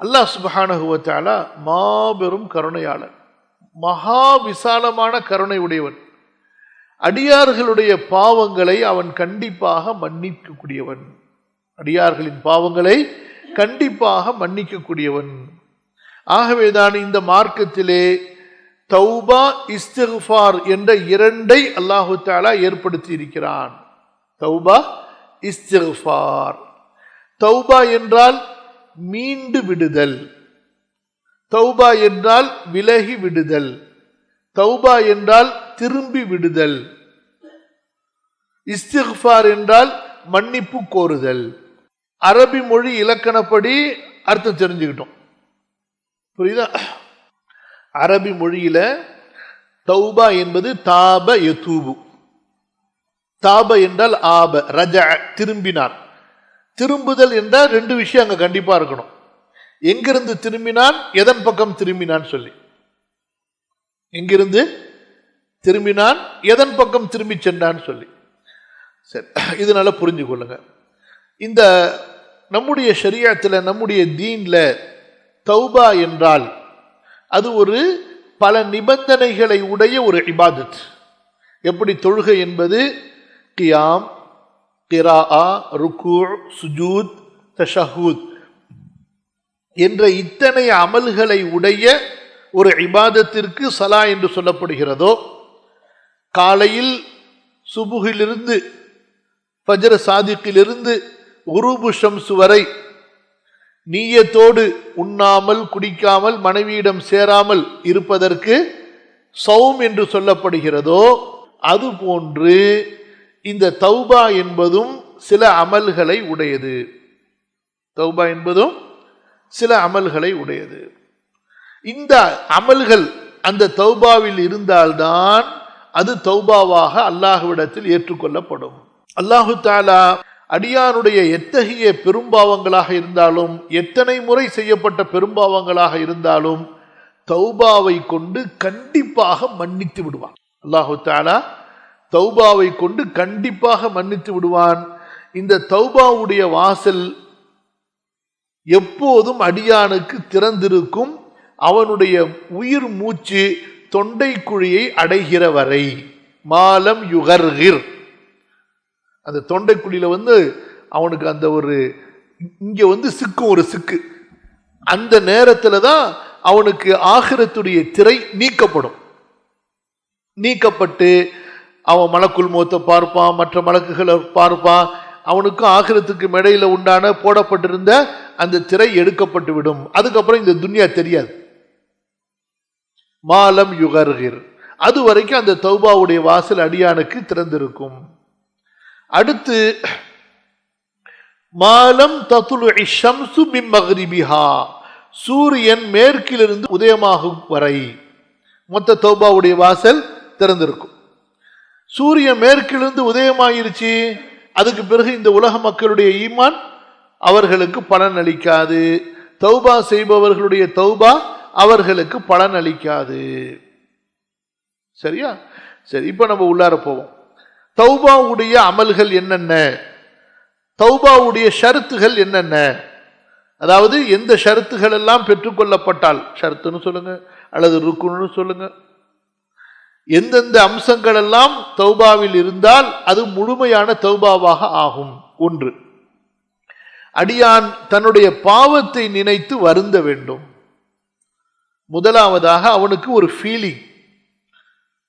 அல்லாஹ் சுபஹானகுவத்தாலா மாபெரும் கருணையாளர் மகா விசாலமான கருணை உடையவன். அடியார்களுடைய பாவங்களை அவன் கண்டிப்பாக மன்னிக்கக்கூடியவன். அடியார்களின் பாவங்களை கண்டிப்பாக மன்னிக்கக்கூடியவன். ஆகவேதான் இந்த மார்க்கத்திலே தௌபா இஸ்திஃபார் என்ற இரண்டை அல்லாஹு தாலா ஏற்படுத்தி இருக்கிறான் தௌபா இஸ்திஃபார் தௌபா என்றால் மீண்டு விடுதல். தௌபா என்றால் விலகி விடுதல். தௌபா என்றால் திரும்பி விடுதல். இஸ்திஃபார் என்றால் மன்னிப்பு கோருதல். அரபி மொழி இலக்கணப்படி அர்த்தம் தெரிஞ்சுக்கிட்டோம். புரியுதா? அரபி மொழியில தௌபா என்பது தாப யதூபு. தாப என்றால் ஆப ரஜ திரும்பினான் திரும்புதல் என்றால் ரெண்டு விஷயம் அங்கே கண்டிப்பாக இருக்கணும். எங்கிருந்து திரும்பினான் எதன் பக்கம் திரும்பினான் சொல்லி. எங்கிருந்து திரும்பினான் எதன் பக்கம் திரும்பி சென்றான் சொல்லி. சரி இதனால் புரிஞ்சு கொள்ளுங்க. இந்த நம்முடைய ஷரியத்தில் நம்முடைய தீனில் தௌபா என்றால் அது ஒரு பல நிபந்தனைகளை உடைய ஒரு இபாதத். எப்படி தொழுகை என்பது கியாம் கிராஆ ருக்கு சுஜூத் தஷஹூத் என்ற இத்தனை அமல்களை உடைய ஒரு இபாதத்திற்கு சலா என்று சொல்லப்படுகிறதோ காலையில் சுபுகிலிருந்து பஜ்ர சாதிக்கிலிருந்து உருபு ஷம்சு வரை நீயத்தோடு உண்ணாமல் குடிக்காமல் மனைவியிடம் சேராமல் இருப்பதற்கு சௌம் என்று சொல்லப்படுகிறதோ அதுபோன்று இந்த தௌபா என்பதும் சில அமல்களை உடையது. தௌபா என்பதும் சில அமல்களை உடையது. இந்த அமல்கள் அந்த தௌபாவில் இருந்தால்தான் அது தௌபாவாக அல்லாஹுவிடத்தில் ஏற்றுக்கொள்ளப்படும். அல்லாஹு தாலா அடியானுடைய எத்தகைய பெரும்பாவங்களாக இருந்தாலும் எத்தனை முறை செய்யப்பட்ட பெரும்பாவங்களாக இருந்தாலும் தௌபாவை கொண்டு கண்டிப்பாக மன்னித்து விடுவான். அல்லாஹு தாலா தௌபாவை கொண்டு கண்டிப்பாக மன்னித்து விடுவான். இந்த தௌபாவுடைய வாசல் எப்போதும் அடியானுக்கு திறந்திருக்கும். அவனுடைய உயிர் மூச்சு தொண்டை குழியை அடைகிற வரை. மாலம் யுகர்கிர். அந்த தொண்டை வந்து அவனுக்கு அந்த ஒரு இங்கே வந்து சிக்கும் ஒரு சிக்கு. அந்த நேரத்தில் தான் அவனுக்கு ஆகிரத்துடைய திரை நீக்கப்படும். நீக்கப்பட்டு அவன் மலக்குள் மூத்த பார்ப்பான் மற்ற மலக்குகளை பார்ப்பான் அவனுக்கும் ஆகிரத்துக்கு மேடையில் உண்டான போடப்பட்டிருந்த அந்த திரை எடுக்கப்பட்டு விடும். அதுக்கப்புறம் இந்த துன்யா தெரியாது. மாலம் யுகர்கிர். அது வரைக்கும் அந்த தௌபாவுடைய வாசல் அடியானுக்கு திறந்திருக்கும். அடுத்து மாலம் தத்துலு ஷம்சு மின் சூரியன் மேற்கிலிருந்து உதயமாகும் வரை மொத்த தௌபாவுடைய வாசல் திறந்திருக்கும். சூரியன் மேற்கிலிருந்து உதயமாயிருச்சு. அதுக்கு பிறகு இந்த உலக மக்களுடைய ஈமான் அவர்களுக்கு பலன் அளிக்காது. தௌபா செய்பவர்களுடைய தௌபா அவர்களுக்கு பலன் அளிக்காது. சரியா? சரி இப்போ நம்ம உள்ளார போவோம். தௌபாவுடைய அமல்கள் என்னென்ன? தௌபாவுடைய ஷரத்துகள் என்னென்ன? அதாவது எந்த ஷருத்துகள் எல்லாம் பெற்றுக்கொள்ளப்பட்டால் ஷரத்துன்னு சொல்லுங்க அல்லது ருக்குன்னு சொல்லுங்க எந்தெந்த அம்சங்கள் எல்லாம் தௌபாவில் இருந்தால் அது முழுமையான தௌபாவாக ஆகும். ஒன்று அடியான் தன்னுடைய பாவத்தை நினைத்து வருந்த வேண்டும். முதலாவதாக அவனுக்கு ஒரு ஃபீலிங்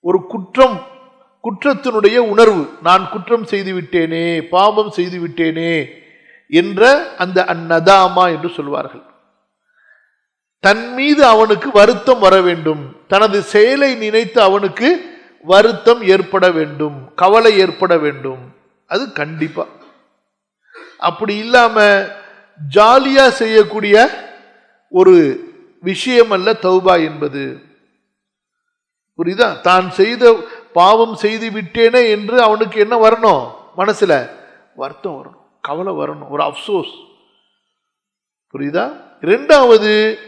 ஒரு குற்றம் குற்றத்தினுடைய உணர்வு. நான் குற்றம் செய்து விட்டேனே பாவம் செய்து விட்டேனே என்ற அந்த அந்நதாமா என்று சொல்வார்கள். தன் மீது அவனுக்கு வருத்தம் வர வேண்டும். தனது செயலை நினைத்து அவனுக்கு வருத்தம் ஏற்பட வேண்டும். கவலை ஏற்பட வேண்டும். அது கண்டிப்பா. அப்படி இல்லாம ஜாலியா செய்யக்கூடிய ஒரு விஷயம் அல்ல தௌபா என்பது. புரியுதா? தான் செய்த பாவம் செய்து விட்டேனே என்று அவனுக்கு என்ன வரணும்? மனசுல வருத்தம் வரணும். கவலை வரணும். ஒரு அப்சோஸ். புரியுதா? இரண்டாவது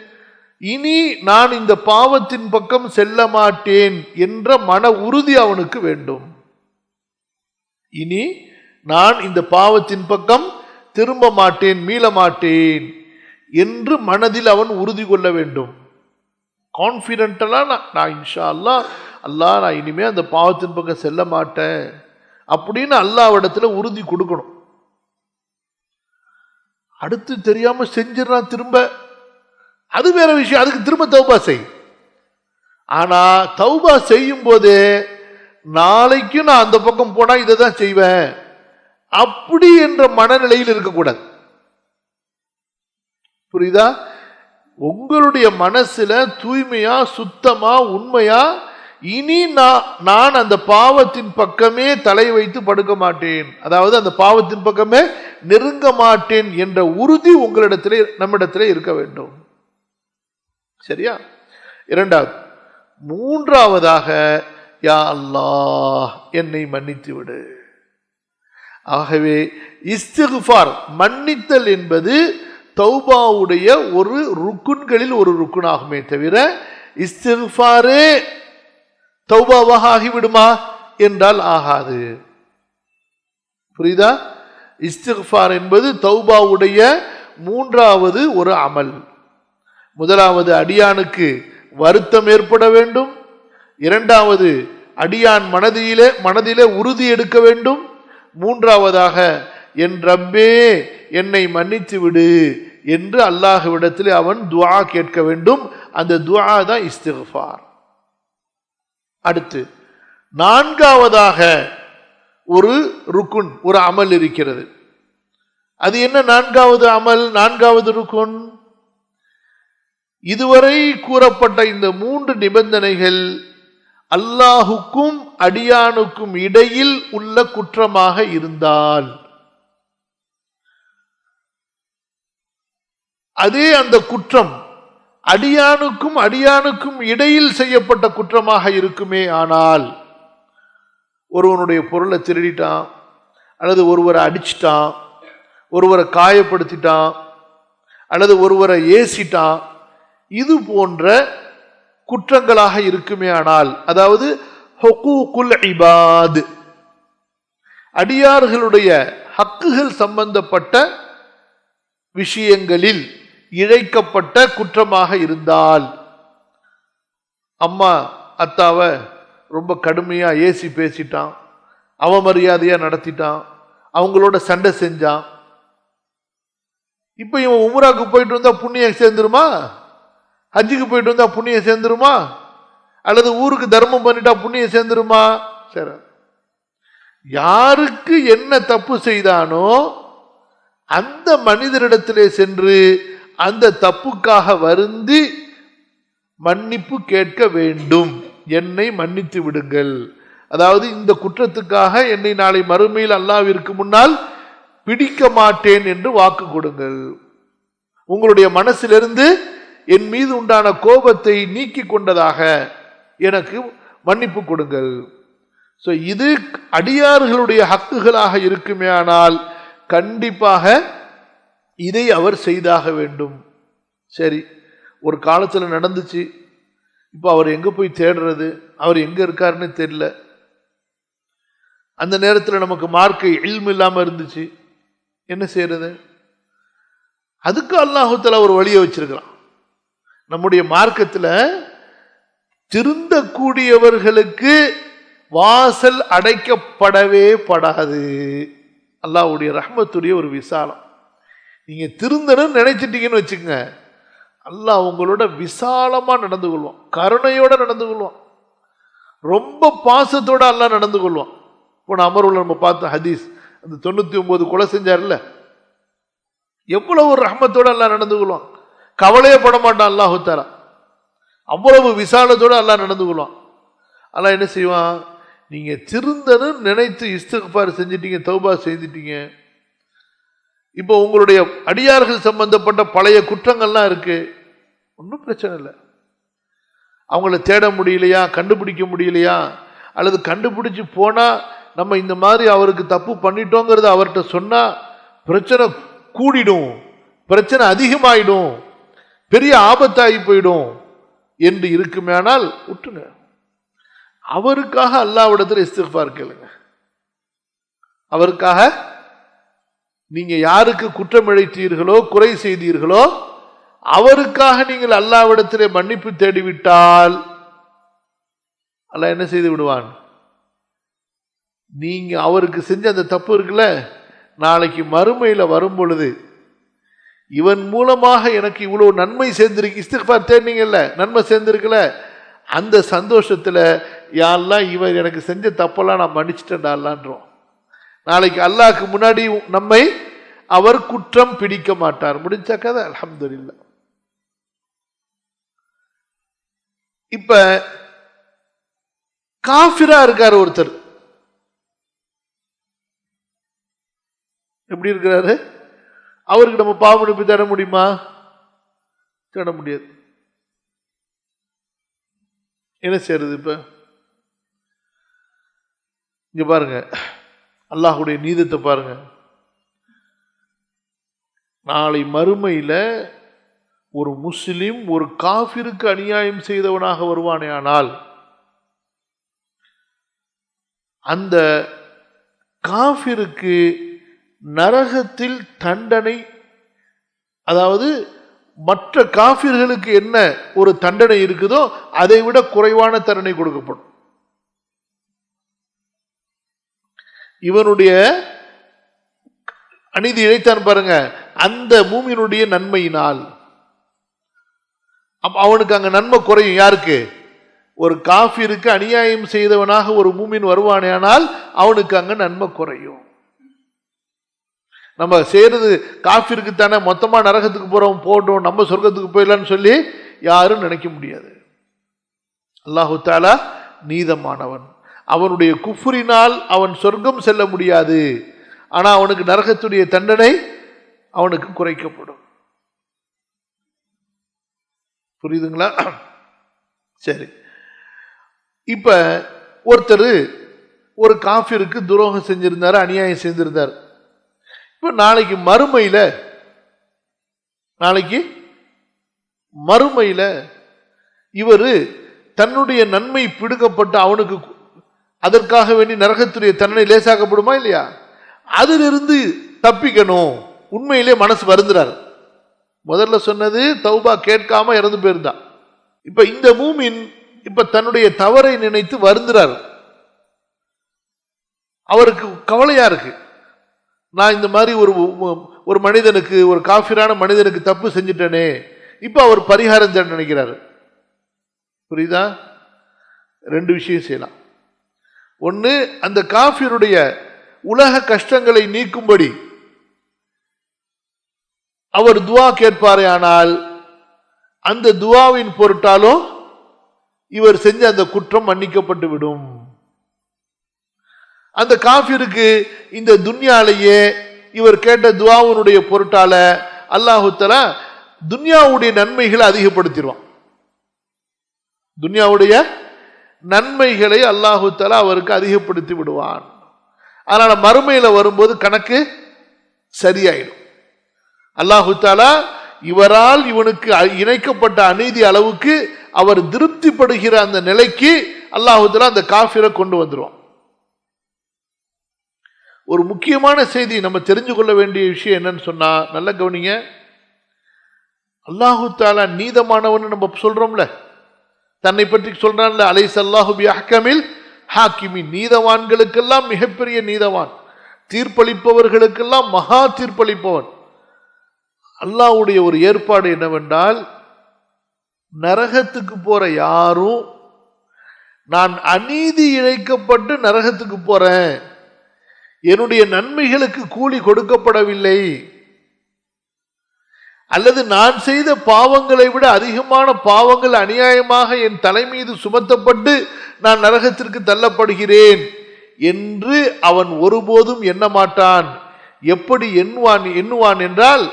இனி நான் இந்த பாவத்தின் பக்கம் செல்ல மாட்டேன் என்ற மன உறுதி அவனுக்கு வேண்டும். இனி நான் இந்த பாவத்தின் பக்கம் திரும்ப மாட்டேன் மீள மாட்டேன் என்று மனதில் அவன் உறுதி கொள்ள வேண்டும். கான்ஃபிடென்டெல்லாம் நான் நான் இன்ஷா அல்லாஹ் அல்லாஹ் நான் இனிமே அந்த பாவத்தின் பக்கம் செல்ல மாட்டேன் அப்படின்னு அல்லாவிடத்தில் உறுதி கொடுக்கணும். அடுத்து தெரியாமல் செஞ்சிடறான் திரும்ப. அது வேற விஷயம். அதுக்கு திரும்ப தௌபா செய். ஆனா தௌபா செய்யும் போது நாளைக்கும் நான் அந்த பக்கம் போனா இதை தான் செய்வேன். அப்படி என்ற மனநிலையில் இருக்கக்கூடாது. புரியுதா? உங்களுடைய மனசுல தூய்மையா சுத்தமா உண்மையா இனி நான் நான் அந்த பாவத்தின் பக்கமே தலை வைத்து படுக்க மாட்டேன். அதாவது அந்த பாவத்தின் பக்கமே நெருங்க மாட்டேன் என்ற உறுதி உங்களிடத்திலே நம்மிடத்திலே இருக்க வேண்டும். சரியா? இரண்டாவது மூன்றாவதாக யா அல்லாஹ் என்னை மன்னித்து விடு ஆகவே இஸ்திகுஃபார் மன்னித்தல் என்பது தௌபாவுடைய ஒரு ருக்குன்களில் ஒரு ருக்குனாகுமே தவிர இஸ்திகுஃபாரே தௌபாவாக ஆகிவிடுமா என்றால் ஆகாது. புரியுதா? இஸ்திகுஃபார் என்பது தௌபாவுடைய மூன்றாவது ஒரு அமல். முதலாவது அடியானுக்கு வருத்தம் ஏற்பட வேண்டும். இரண்டாவது அடியான் மனதிலே மனதிலே உறுதி எடுக்க வேண்டும். மூன்றாவதாக என் ரப்பே என்னை மன்னித்து விடு என்று அல்லாஹுவிடத்தில் அவன் துவா கேட்க வேண்டும். அந்த துவா தான் இஸ்திஃபார் அடுத்து நான்காவதாக ஒரு ருக்குன் ஒரு அமல் இருக்கிறது. அது என்ன நான்காவது அமல் நான்காவது ருக்குன்? இதுவரை கூறப்பட்ட இந்த மூன்று நிபந்தனைகள் அல்லாஹுக்கும் அடியானுக்கும் இடையில் உள்ள குற்றமாக இருந்தால் அதே அந்த குற்றம் அடியானுக்கும் அடியானுக்கும் இடையில் செய்யப்பட்ட குற்றமாக இருக்குமே ஆனால் ஒருவனுடைய பொருளை திருடிட்டான் அல்லது ஒருவரை அடிச்சிட்டான் ஒருவரை காயப்படுத்திட்டான் அல்லது ஒருவரை ஏசிட்டான் இது போன்ற குற்றங்களாக இருக்குமே ஆனால் அதாவது ஹொக்கூக்குல் இபாத் அடியார்களுடைய ஹக்குகள் சம்பந்தப்பட்ட விஷயங்களில் இழைக்கப்பட்ட குற்றமாக இருந்தால் அம்மா அத்தாவை ரொம்ப கடுமையாக ஏசி பேசிட்டான் அவமரியாதையாக நடத்திட்டான் அவங்களோட சண்டை செஞ்சான். இப்போ இவன் உம்ராக்கு போயிட்டு வந்தால் புண்ணியம் சேர்ந்துருமா? ஹஜ்ஜுக்கு போயிட்டு வந்தால் புண்ணியம் சேர்ந்துருமா? அல்லது ஊருக்கு தர்மம் பண்ணிட்டா புண்ணியம் சேர்ந்துருமா? சரி. யாருக்கு என்ன தப்பு செய்தானோ அந்த மனிதரிடத்திலே சென்று அந்த தப்புக்காக வருந்தி மன்னிப்பு கேட்க வேண்டும். என்னை மன்னித்து விடுங்கள். அதாவது இந்த குற்றத்துக்காக என்னை நாளை மறுமையில் அல்லாவிற்கு முன்னால் பிடிக்க மாட்டேன் என்று வாக்கு கொடுங்கள். உங்களுடைய மனசிலிருந்து என் மீது உண்டான கோபத்தை நீக்கி கொண்டதாக எனக்கு மன்னிப்பு கொடுங்கள். ஸோ இது அடியார்களுடைய ஹக்குகளாக இருக்குமே ஆனால் கண்டிப்பாக இதை அவர் செய்தாக வேண்டும். சரி ஒரு காலத்தில் நடந்துச்சு. இப்போ அவர் எங்கே போய் தேடுறது? அவர் எங்கே இருக்காருன்னு தெரியல. அந்த நேரத்தில் நமக்கு மார்க்கை இல்மு இல்லாமல் இருந்துச்சு. என்ன செய்யறது? அதுக்கு அல்லாஹத்தில் ஒரு வழியை வச்சிருக்கிறான். நம்முடைய மார்க்கத்தில் திருந்தக்கூடியவர்களுக்கு வாசல் அடைக்கப்படவே படாது. அல்லாஹ்வுடைய ரஹ்மத்துடைய ஒரு விசாலம். நீங்கள் திருந்தணும்னு நினைச்சிட்டீங்கன்னு வச்சுக்கோங்க. அல்லாஹ் உங்களோட விசாலமாக நடந்து கொள்வான். கருணையோடு நடந்து கொள்வான். ரொம்ப பாசத்தோட அல்லா நடந்து கொள்வான். போன அமர்வில் நம்ம பார்த்தோம் ஹதீஸ் அந்த தொண்ணூற்றி ஒம்பது கொலை செஞ்சார்ல. எவ்வளோ ஒரு ரஹ்மத்தோட அல்லா நடந்து கொள்வான். கவலையே பட மாட்டான் அல்லாஹு தாலா அவ்வளவு விசாலத்தோடு அல்லாஹ் நடந்து கொள்வான். அல்லாஹ் என்ன செய்வான்? நீங்கள் திருந்தனும் நினைத்து இஸ்திக்பார் செஞ்சிட்டீங்க தௌபா செய்துட்டீங்க. இப்போ உங்களுடைய அடியார்கள் சம்பந்தப்பட்ட பழைய குற்றங்கள்லாம் இருக்குது ஒன்றும் பிரச்சனை இல்லை. அவங்கள தேட முடியலையா? கண்டுபிடிக்க முடியலையா? அல்லது கண்டுபிடிச்சி போனால் நம்ம இந்த மாதிரி அவருக்கு தப்பு பண்ணிட்டோங்கிறத அவர்கிட்ட சொன்னால் பிரச்சனை கூடிடும். பிரச்சனை அதிகமாயிடும். பெரிய ஆபத்தாகி போயிடும் என்று இருக்குமேனால் விட்டுங்க அவருக்காக அல்லாவிடத்தில் இஸ்திஃபார் கேளுங்க. அவருக்காக நீங்க யாருக்கு குற்றம் இழைத்தீர்களோ குறை செய்தீர்களோ அவருக்காக நீங்கள் அல்லாவிடத்திலே மன்னிப்பு தேடிவிட்டால் அல்ல என்ன செய்து விடுவான்? நீங்க அவருக்கு செஞ்ச அந்த தப்பு இருக்குல்ல? நாளைக்கு மறுமையில் வரும் பொழுது இவன் மூலமாக எனக்கு இவ்வளோ நன்மை சேர்ந்துருக்கு. இஸ்திஃபார் தேடினீங்கல்ல நன்மை சேர்ந்துருக்குல்ல அந்த சந்தோஷத்தில் யாரெல்லாம் இவர் எனக்கு செஞ்ச தப்பெல்லாம் நான் மன்னிச்சிட்டேன்டாலான்றோம் நாளைக்கு அல்லாஹ்க்கு முன்னாடி நம்மை அவர் குற்றம் பிடிக்க மாட்டார். முடிஞ்ச கதை. அல்ஹம்துலில்லாஹ் இப்ப காஃபிரா இருக்கார் ஒருத்தர். எப்படி இருக்கிறாரு? அவருக்கு நம்ம பாவனுப்பு தேட முடியுமா? தேட முடியாது. என்ன செய்யறது இப்ப? இங்க பாருங்க. அல்லாஹுடைய நீதத்தை பாருங்க. நாளை மறுமையில் ஒரு முஸ்லிம் ஒரு காஃபிருக்கு அநியாயம் செய்தவனாக வருவானே ஆனால் அந்த காஃபிருக்கு நரகத்தில் தண்டனை அதாவது மற்ற காஃபிர்களுக்கு என்ன ஒரு தண்டனை இருக்குதோ அதை விட குறைவான தண்டனை கொடுக்கப்படும். இவனுடைய அநீதி இழைத்தான் பாருங்க அந்த மூமியினுடைய நன்மையினால். அவனுக்கு அங்க நன்மை குறையும் யாருக்கு? ஒரு காஃபிருக்கு அநியாயம் செய்தவனாக ஒரு மூமின் வருவானேனால் அவனுக்கு அங்க நன்மை குறையும். நம்ம செய்கிறது காஃபிற்கு தானே மொத்தமாக நரகத்துக்கு போகிறோம் போட்டோம் நம்ம சொர்க்கத்துக்கு போயிடலான்னு சொல்லி யாரும் நினைக்க முடியாது. அல்லாஹு தாலா நீதமானவன். அவனுடைய குஃபுரினால் அவன் சொர்க்கம் செல்ல முடியாது. ஆனால் அவனுக்கு நரகத்துடைய தண்டனை அவனுக்கு குறைக்கப்படும். புரியுதுங்களா? சரி. இப்போ ஒருத்தர் ஒரு காஃபிற்கு துரோகம் செஞ்சுருந்தார் அநியாயம் செஞ்சிருந்தார். இப்போ நாளைக்கு மறுமையில் நாளைக்கு மறுமையில் இவர் தன்னுடைய நன்மை பிடுக்கப்பட்டு அவனுக்கு அதற்காக வேண்டி நரகத்துடைய தன்னை லேசாக்கப்படுமா இல்லையா? அதிலிருந்து தப்பிக்கணும். உண்மையிலே மனசு வருந்துறாரு. முதல்ல சொன்னது தௌபா கேட்காம இறந்து போயிருந்தான் இப்ப இந்த மூமின் இப்ப தன்னுடைய தவறை நினைத்து வருந்துறாரு. அவருக்கு கவலையா இருக்கு. நான் இந்த மாதிரி ஒரு ஒரு மனிதனுக்கு ஒரு காஃபிரான மனிதனுக்கு தப்பு செஞ்சுட்டேனே இப்போ அவர் பரிகாரம் தான் நினைக்கிறாரு. புரியுதா? ரெண்டு விஷயம் செய்யலாம். ஒன்று அந்த காஃபிருடைய உலக கஷ்டங்களை நீக்கும்படி அவர் துவா கேட்பாரே ஆனால் அந்த துவாவின் பொருட்டாலும் இவர் செஞ்ச அந்த குற்றம் மன்னிக்கப்பட்டு விடும். அந்த காஃபிருக்கு இந்த துன்யாலேயே இவர் கேட்ட துவாவுனுடைய பொருட்டால அல்லாஹுத்தலா துன்யாவுடைய நன்மைகளை அதிகப்படுத்திடுவான். துன்யாவுடைய நன்மைகளை அல்லாஹுத்தலா அவருக்கு அதிகப்படுத்தி விடுவான். அதனால மறுமையில் வரும்போது கணக்கு சரியாயிடும். அல்லாஹுத்தாலா இவரால் இவனுக்கு இணைக்கப்பட்ட அநீதி அளவுக்கு அவர் திருப்திப்படுகிற அந்த நிலைக்கு அல்லாஹுத்தலா அந்த காஃபிரை கொண்டு வந்துருவான். ஒரு முக்கியமான செய்தி நம்ம தெரிஞ்சு கொள்ள வேண்டிய விஷயம் என்னன்னு சொன்னால் நல்ல கவனிங்க. அல்லாஹு தாலா நீதமானவன் நம்ம சொல்கிறோம்ல தன்னை பற்றி சொல்கிறான்ல அலைஸ் அல்லாஹு பி அஹ்கமில் ஹாக்கிமி. நீதவான்களுக்கெல்லாம் மிகப்பெரிய நீதவான். தீர்ப்பளிப்பவர்களுக்கெல்லாம் மகா தீர்ப்பளிப்பவன். அல்லாஹ்வுடைய ஒரு ஏற்பாடு என்னவென்றால் நரகத்துக்கு போகிற யாரும் நான் அநீதி இழைக்கப்பட்டு நரகத்துக்கு போகிறேன் என்னுடைய நன்மைகளுக்கு கூலி கொடுக்கப்படவில்லை. அல்லது நான் செய்த பாவங்களை விட அதிகமான பாவங்கள் அநியாயமாக என் தலை மீது சுமத்தப்பட்டு நான் நரகத்திற்கு தள்ளப்படுகிறேன் என்று அவன் ஒருபோதும் எண்ண மாட்டான். எப்படி எண்ணுவான் எண்ணுவான் என்றால்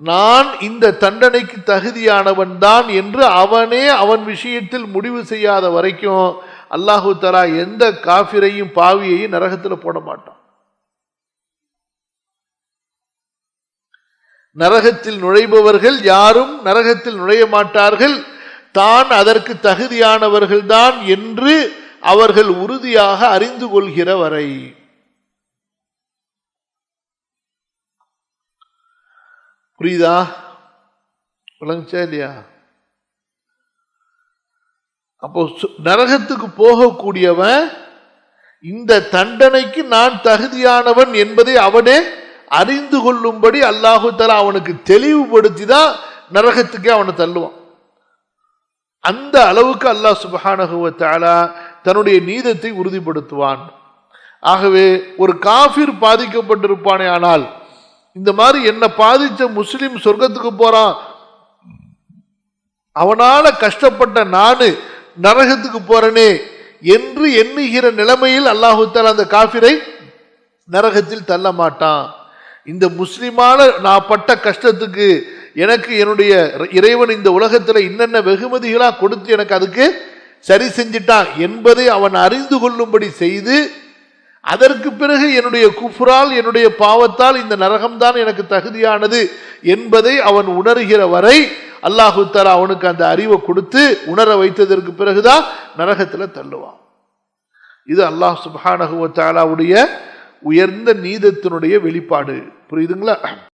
நான் இந்த தண்டனைக்கு தகுதியானவன் தான் என்று அவனே அவன் விஷயத்தில் முடிவு செய்யாத வரைக்கும் அல்லாஹு தலா எந்த காஃபிரையும் பாவியையும் நரகத்தில் போட மாட்டான். நரகத்தில் நுழைபவர்கள் யாரும் நரகத்தில் நுழைய மாட்டார்கள். தான் அதற்கு தகுதியானவர்கள்தான் என்று அவர்கள் உறுதியாக அறிந்து கொள்கிற வரை புரியுதா? விளங்குச்சா இல்லையா? அப்போ நரகத்துக்கு போகக்கூடியவன் இந்த தண்டனைக்கு நான் தகுதியானவன் என்பதை அவனே அறிந்து கொள்ளும்படி அல்லாஹு தலா அவனுக்கு தெளிவுபடுத்தி தான் நரகத்துக்கே அவனை தள்ளுவான். அந்த அளவுக்கு அல்லாஹ் சுப்ஹானஹு தன்னுடைய நீதத்தை உறுதிப்படுத்துவான். ஆகவே ஒரு காஃபிர் பாதிக்கப்பட்டிருப்பானே ஆனால் இந்த மாதிரி என்ன பாதித்த முஸ்லீம் சொர்க்கத்துக்கு போறான்? அவனால கஷ்டப்பட்ட நானு நரகத்துக்கு போறனே என்று எண்ணுகிற நிலைமையில் அல்லாஹு அந்த காஃபிரை நரகத்தில் தள்ள மாட்டான். இந்த முஸ்லீமான நான் பட்ட கஷ்டத்துக்கு எனக்கு என்னுடைய இறைவன் இந்த உலகத்தில் என்னென்ன வெகுமதிகளாக கொடுத்து எனக்கு அதுக்கு சரி செஞ்சிட்டான் என்பதை அவன் அறிந்து கொள்ளும்படி செய்து அதற்கு பிறகு என்னுடைய குஃப்ரால் என்னுடைய பாவத்தால் இந்த நரகம்தான் எனக்கு தகுதியானது என்பதை அவன் உணர்கிற வரை அல்லாஹு தஆலா அவனுக்கு அந்த அறிவை கொடுத்து உணர வைத்ததற்கு பிறகுதான் நரகத்தில் தள்ளுவான். இது அல்லாஹ் சுபானகுவ தாலாவுடைய உயர்ந்த நீதத்தினுடைய வெளிப்பாடு. புரியுதுங்களா?